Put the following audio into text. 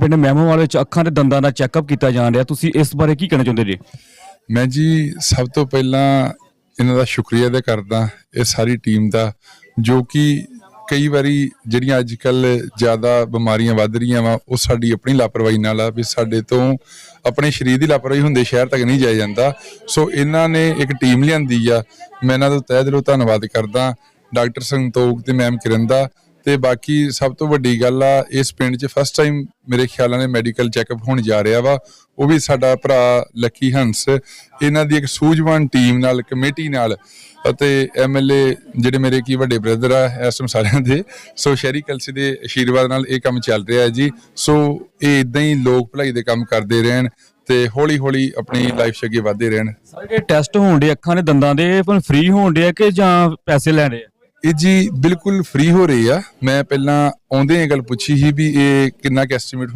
ਪਿੰਡ ਮਹਿਮੋਵਾਲ ਵਿੱਚ ਅੱਖਾਂ ਤੇ ਦੰਦਾਂ ਦਾ ਚੈੱਕਅਪ ਕੀਤਾ ਜਾ ਰਿਹਾ। ਤੁਸੀਂ ਇਸ ਬਾਰੇ ਕੀ ਕਹਿਣਾ ਚਾਹੁੰਦੇ ਜੀ? ਮੈਂ ਜੀ ਸਭ ਤੋਂ ਪਹਿਲਾਂ ਇਹਨਾਂ ਦਾ ਸ਼ੁਕਰੀਆ ਅਦਾ ਕਰਦਾ ਇਹ ਸਾਰੀ ਟੀਮ ਦਾ, ਜੋ ਕਿ ਕਈ ਵਾਰੀ ਜਿਹੜੀਆਂ ਅੱਜ ਕੱਲ ਜ਼ਿਆਦਾ ਬਿਮਾਰੀਆਂ ਵੱਧ ਰਹੀਆਂ ਵਾ, ਉਹ ਸਾਡੀ ਆਪਣੀ ਲਾਪਰਵਾਹੀ ਨਾਲ ਆ ਵੀ ਸਾਡੇ ਤੋਂ ਆਪਣੇ ਸਰੀਰ ਦੀ ਲਾਪਰਵਾਹੀ ਹੁੰਦੇ ਸ਼ਹਿਰ ਤੱਕ ਨਹੀਂ ਜਾਇਆ ਜਾਂਦਾ। ਸੋ ਇਹਨਾਂ ਨੇ ਇੱਕ ਟੀਮ ਲਿਆਂਦੀ ਆ। ਮੈਂ ਇਹਨਾਂ ਦਾ ਤਹਿ ਦਿਲੋਂ ਧੰਨਵਾਦ ਕਰਦਾ। ਡਾਕਟਰ ਸੰਤੋਖ ਤੇ ਮੈਮ ਕਿਰਨ ਦਾ ਤੇ ਬਾਕੀ ਸਭ ਤੋਂ ਵੱਡੀ ਗੱਲ ਆ, ਇਸ ਪਿੰਡ 'ਚ ਫਸਟ ਟਾਈਮ ਮੇਰੇ ਖਿਆਲਾਂ ਨੇ ਮੈਡੀਕਲ ਚੈੱਕਅਪ ਹੋਣ ਜਾ ਰਿਹਾ ਵਾ, ਉਹ ਵੀ ਸਾਡਾ ਭਰਾ ਲੱਕੀ ਹੰਸ ਇਹਨਾਂ ਦੀ ਇੱਕ ਸੂਝਵਾਨ ਟੀਮ ਨਾਲ, ਕਮੇਟੀ ਨਾਲ ਅਤੇ ਐਮਐਲਏ ਜਿਹੜੇ ਮੇਰੇ ਕੀ ਵੱਡੇ ਬ੍ਰਦਰ ਆ ਐਸਮ ਸਾਰਿਆਂ ਦੇ, ਸੋ ਸ਼ਹਿਰੀ ਕਲਸੀ ਦੇ ਆਸ਼ੀਰਵਾਦ ਨਾਲ ਇਹ ਕੰਮ ਚੱਲ ਰਿਹਾ ਹੈ ਜੀ। ਸੋ ਇਹ ਇਦਾਂ ਹੀ ਲੋਕ ਭਲਾਈ ਦੇ ਕੰਮ ਕਰਦੇ ਰਹਿਣ ਤੇ ਹੌਲੀ ਹੌਲੀ ਆਪਣੀ ਲਾਈਫ 'ਚ ਅੱਗੇ ਵਧਦੇ ਰਹਿਣ। ਸਾਰੇ ਟੈਸਟ ਹੋਣ ਦੇ ਅੱਖਾਂ ਦੇ ਦੰਦਾਂ ਦੇ ਪਰ ਫ੍ਰੀ ਹੋਣ ਦੇ ਕਿ ਜਾਂ ਪੈਸੇ ਲੈ ਆ? ਇਹ ਜੀ ਬਿਲਕੁਲ ਫ੍ਰੀ ਹੋ ਰਹੀ ਆ। ਮੈਂ ਪਹਿਲਾਂ ਆਉਂਦੇ ਇਹ ਗੱਲ ਪੁੱਛੀ ਸੀ ਵੀ ਇਹ ਕਿੰਨਾ ਕੁ ਐਸਟੀਮੇਟ